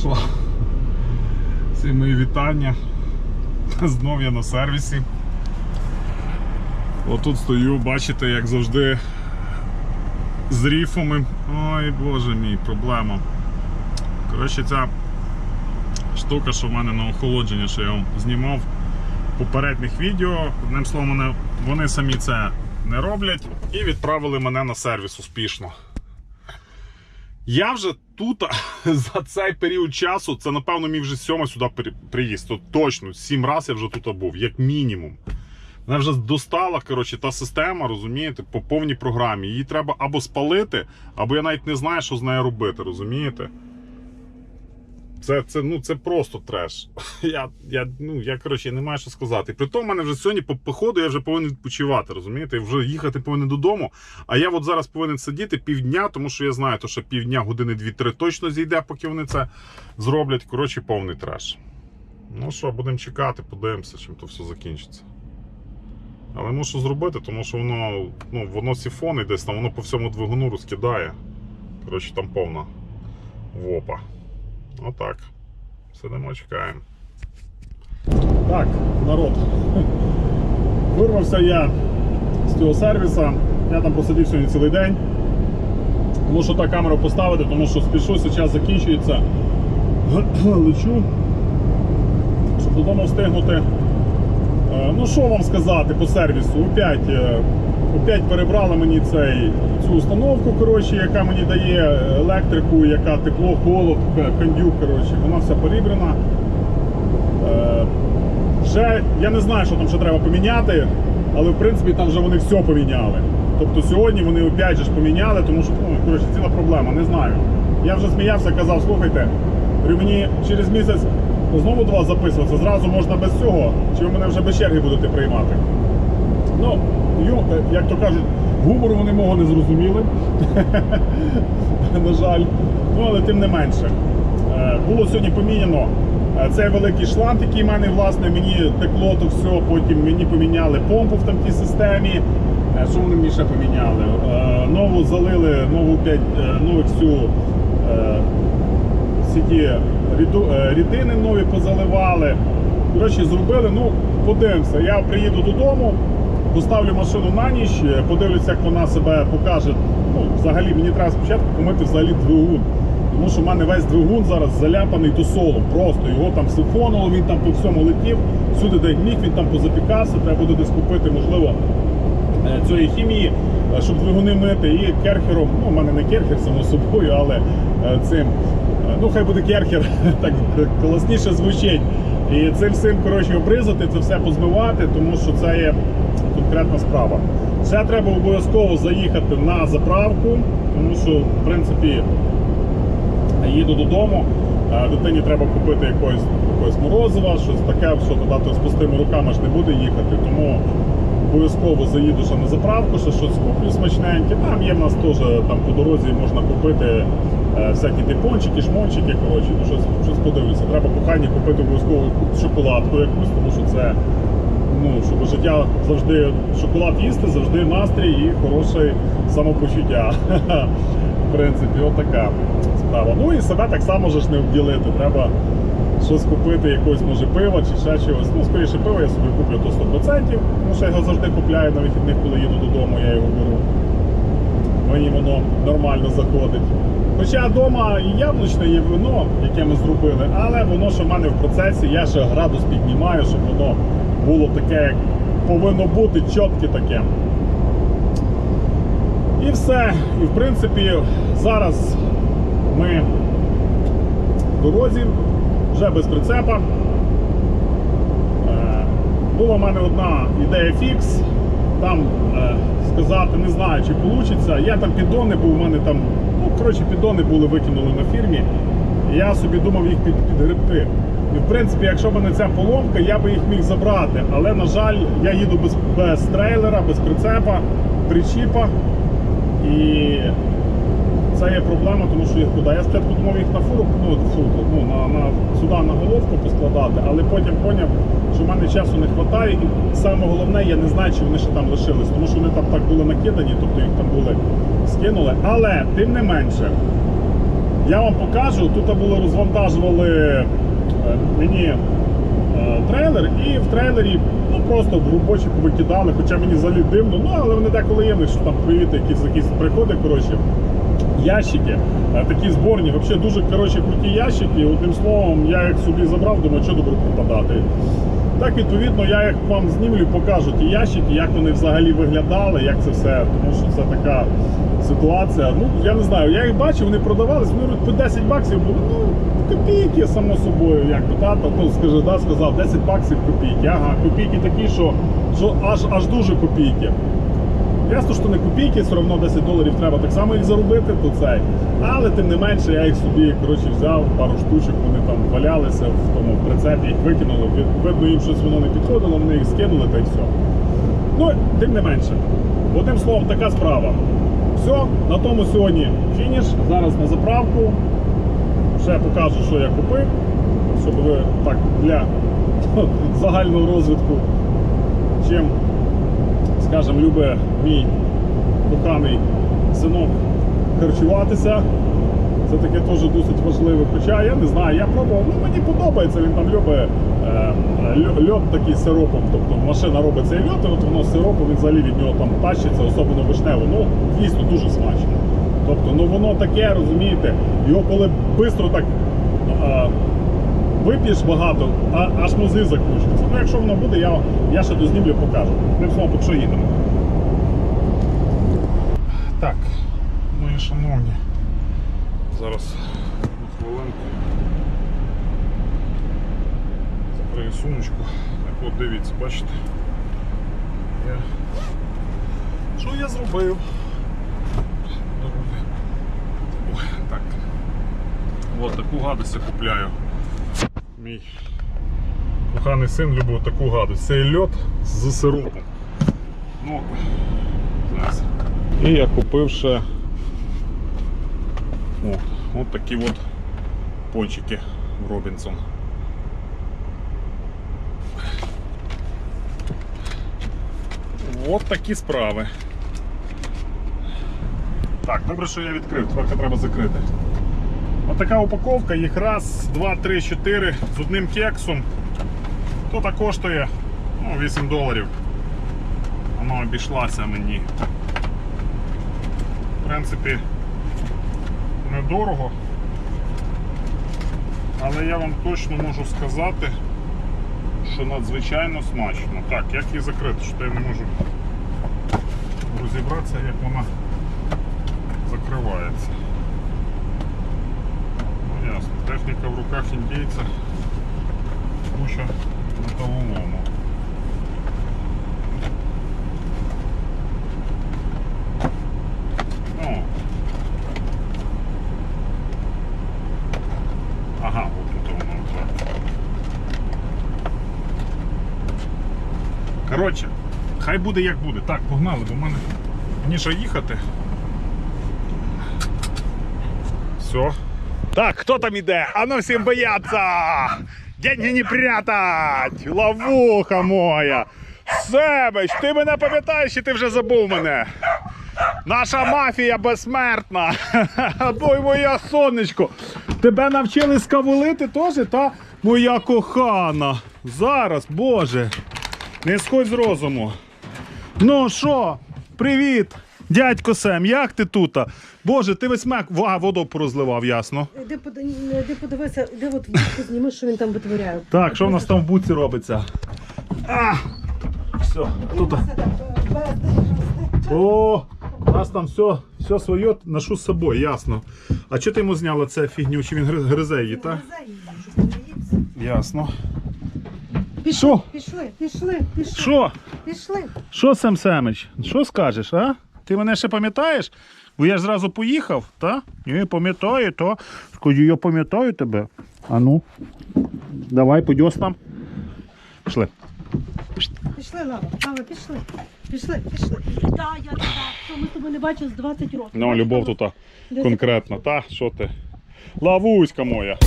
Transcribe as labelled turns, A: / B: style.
A: що, всі мої вітання. Знов я на сервісі. Отут стою, бачите, як завжди, з ріфами. Ой, боже мій, проблема. Коротше, ця штука, що в мене на охолодження, що я вам знімав в попередніх відео. Одним словом, вони, самі це не роблять і відправили мене на сервіс успішно. Я вже тут за цей період часу, це напевно мій вже сьомий сюди при- приїзд. То точно, сім разів я вже тут був, як мінімум. Вона вже достала коротше, та система, розумієте, по повній програмі. Її треба або спалити, або я навіть не знаю, що з нею робити, розумієте? Це, це, ну, це просто треш. Я, я, ну, я коротше, не маю що сказати. При тому, в мене вже сьогодні по походу я вже повинен відпочивати, розумієте? Я вже їхати повинен додому. А я от зараз повинен сидіти півдня, тому що я знаю, то, що півдня, години 2-3 точно зійде, поки вони це зроблять. Коротше, повний треш. Ну що, будемо чекати, подивимося, чим то все закінчиться. Але мушу зробити, тому що воно, ну, воно сифони десь там, воно по всьому двигуну розкидає. Коротше, там повна вопа. Отак. Сидимо, чекаємо. Так, народ. Вирвався я з цього сервіса. Я там посидів сьогодні цілий день. Мушу так камеру поставити, тому що спішу, час закінчується. Лечу, щоб додому встигнути. Е, Ну, що вам сказати по сервісу? Опять, е, опять перебрали мені цей, цю установку, коротше, яка мені дає електрику, яка тепло, холод, кондюк, коротше, вона вся порібрана. Е, Вже я не знаю, що там ще треба поміняти, але в принципі там вже вони все поміняли. Тобто сьогодні вони опять же ж поміняли, тому що ну, коротше, ціла проблема, не знаю. Я вже сміявся, казав, слухайте, говорю, мені через місяць знову до вас записуватися, зразу можна без цього, чи ви мене вже без черги будете приймати. Ну, е, як то кажуть, гумору вони мого не зрозуміли. На жаль. Ну, але тим не менше. Е, Було сьогодні поміняно е, цей великий шланг, який в мене, власне, мені текло, то все, потім мені поміняли помпу в там тій системі. Що вони мені ще поміняли? Нову залили, нову всю всі ті ріду- е, рідини нові позаливали. Коротше, зробили, ну, подивимося. Я приїду додому, поставлю машину на ніч, е, подивлюся, як вона себе покаже. Ну, взагалі, мені треба спочатку помити взагалі двигун. Тому що в мене весь двигун зараз заляпаний тосолом. Просто його там сифонило, він там по всьому летів, всюди, де міг, він там позапікався, треба буде десь купити, можливо, е, цієї хімії, щоб двигуни мити, і керхером, ну, у мене не керхер, само собою, але цим, ну хай буде керхер, так класніше звучить. І цим всім, коротше, обризати, це все позмивати, тому що це є конкретна справа. Ще треба обов'язково заїхати на заправку, тому що, в принципі, їду додому, дитині треба купити якогось, якогось морозива, щось таке, що туди то з пустими руками ж не буде їхати. Тому обов'язково заїду ще на заправку, ще щось куплю смачненьке. Там є в нас теж там по дорозі можна купити е, всякі типончики, шмончики, коротше, ну, щось, щось подивлюся. Треба кохання купити обов'язково шоколадку якусь, тому що це. Ну, щоб життя завжди шоколад їсти, завжди настрій і хороше самопочуття. В принципі, отака справа. Ну і себе так само ж не обділити. Треба щось купити, якогось може пива чи ще чогось. Ну, скоріше пиво я собі куплю то 100%, тому що я його завжди купляю на вихідних, коли їду додому, я його беру. Мені воно нормально заходить. Хоча вдома і яблучне є вино, яке ми зробили, але воно що в мене в процесі, я ще градус піднімаю, щоб воно було таке, як повинно бути, чітке таке. І все. І в принципі, зараз ми в дорозі, вже без прицепа. Е, Була в мене одна ідея фікс. Там е, сказати не знаю, чи вийде. Я там піддони, бо у мене там, ну, коротше, піддони були викинули на фірмі. Я собі думав їх під, підгребти. І в принципі, якщо б не ця поломка, я би їх міг забрати. Але, на жаль, я їду без, без трейлера, без прицепа, причіпа. І це є проблема, тому що їх куди. Я спочатку думав їх на фуру, ну, фуру, ну на, на, сюди на головку поскладати, але потім зрозумів, що в мене часу не вистачає. І саме головне, я не знаю, чи вони ще там лишились, тому що вони там так були накидані, тобто їх там були скинули. Але тим не менше, Я вам покажу, тут були розвантажували е, мені е, трейлер, і в трейлері ну просто робочі повикидали, хоча мені взагалі дивно, ну але вони деколи є, що там привіти, якісь якісь приходи, коротше. Ящики, е, такі зборні, взагалі дуже коротше, круті ящики. Одним словом, я їх собі забрав, думаю, що добре пропадати. Так, відповідно, я їх вам знімлю, покажу ті ящики, як вони взагалі виглядали, як це все, тому що це така ситуація. Ну, я не знаю, я їх бачив, вони продавались, вони по 10 баксів були, ну, копійки, само собою, як би тато, ну, скажи, да, сказав, 10 баксів копійки. Ага, копійки такі, що, що аж, аж дуже копійки. Ясно, що не копійки, все одно 10 доларів треба так само їх заробити, то цей. Але тим не менше я їх собі коротше, взяв, пару штучок, вони там валялися в тому прицепі, їх викинули. Видно, їм щось воно не підходило, вони їх скинули та й все. Ну, тим не менше. Одним словом, така справа. Все, на тому сьогодні фініш. Зараз на заправку. Ще покажу, що я купив, щоб ви так для загального розвитку, чим скажімо, любить мій коханий синок харчуватися. Це таке теж досить важливе. Хоча я не знаю, я пробував, ну мені подобається, він там любить е, льо- льод такий сиропом. Тобто машина робить цей льод, і от воно сиропом, він взагалі від нього там тащиться, особливо вишнево. Ну, дійсно дуже смачно. Тобто, ну воно таке, розумієте, його коли швидко так. е, вип'єш багато, а аж мозги закручуються. Ну, якщо воно буде, я, я ще дознімлю покажу. Тим словом, поки їдемо. Так, мої шановні. Зараз хвилинку. Закрию сумочку. Так от дивіться, бачите. Я... Що я зробив? Ой, так. От таку гадость я купляю. Мій коханий син любив таку гадость. Цей льот з сиропом. Ну. І я купив ще о, от такі от пончики в Робінсон. От такі справи. Так, добре, що я відкрив, тепер треба закрити. Отака упаковка, їх раз, два, три, чотири з одним кексом. То так коштує ну, 8 доларів. Воно обійшлася мені. В принципі, недорого. Але я вам точно можу сказати, що надзвичайно смачно. Так, як її закрити, що я не можу розібратися, як вона закривається. Ясно, техніка в руках індійця куча металолому. Ну. Ага, от тут воно так. Коротше, хай буде як буде. Так, погнали, бо в мене ще їхати. Все. Так, хто там іде? А ну всім бояться! Деньги не прятать! Ловуха моя! Себич, ти мене пам'ятаєш, чи ти вже забув мене? Наша мафія безсмертна! Ой, моя сонечко! Тебе навчили скавулити теж, та моя кохана! Зараз, Боже! Не сходь з розуму! Ну що, привіт! Дядько Сем, як ти тут? Боже, ти весь мек. А, воду порозливав, ясно.
B: Де, поди- де подивися, де от вудку зніми, що він там витворяє.
A: Так, що в нас там в буці робиться? А! Все, тут. О, у нас там все, все своє ношу з собою, ясно. А чого ти йому зняла це фігню? Чи він гризе її, так? Ясно. Що?
B: Пішли, пішли, пішли,
A: Що?
B: пішли.
A: Що, Сем Семич? Що скажеш, а? Ти мене ще пам'ятаєш? Бо я ж зразу поїхав, та? Ні, пам'ятаю, то. Скажу, я пам'ятаю тебе. А ну. Давай, подьос там. Пішли.
B: Пішли, Лава, Лава, пішли. Пішли, пішли. Да, я. Що ми тобою не бачили з 20 років.
A: Ну, любов тут
B: Де
A: конкретна, та? Що ти? Лавуська моя.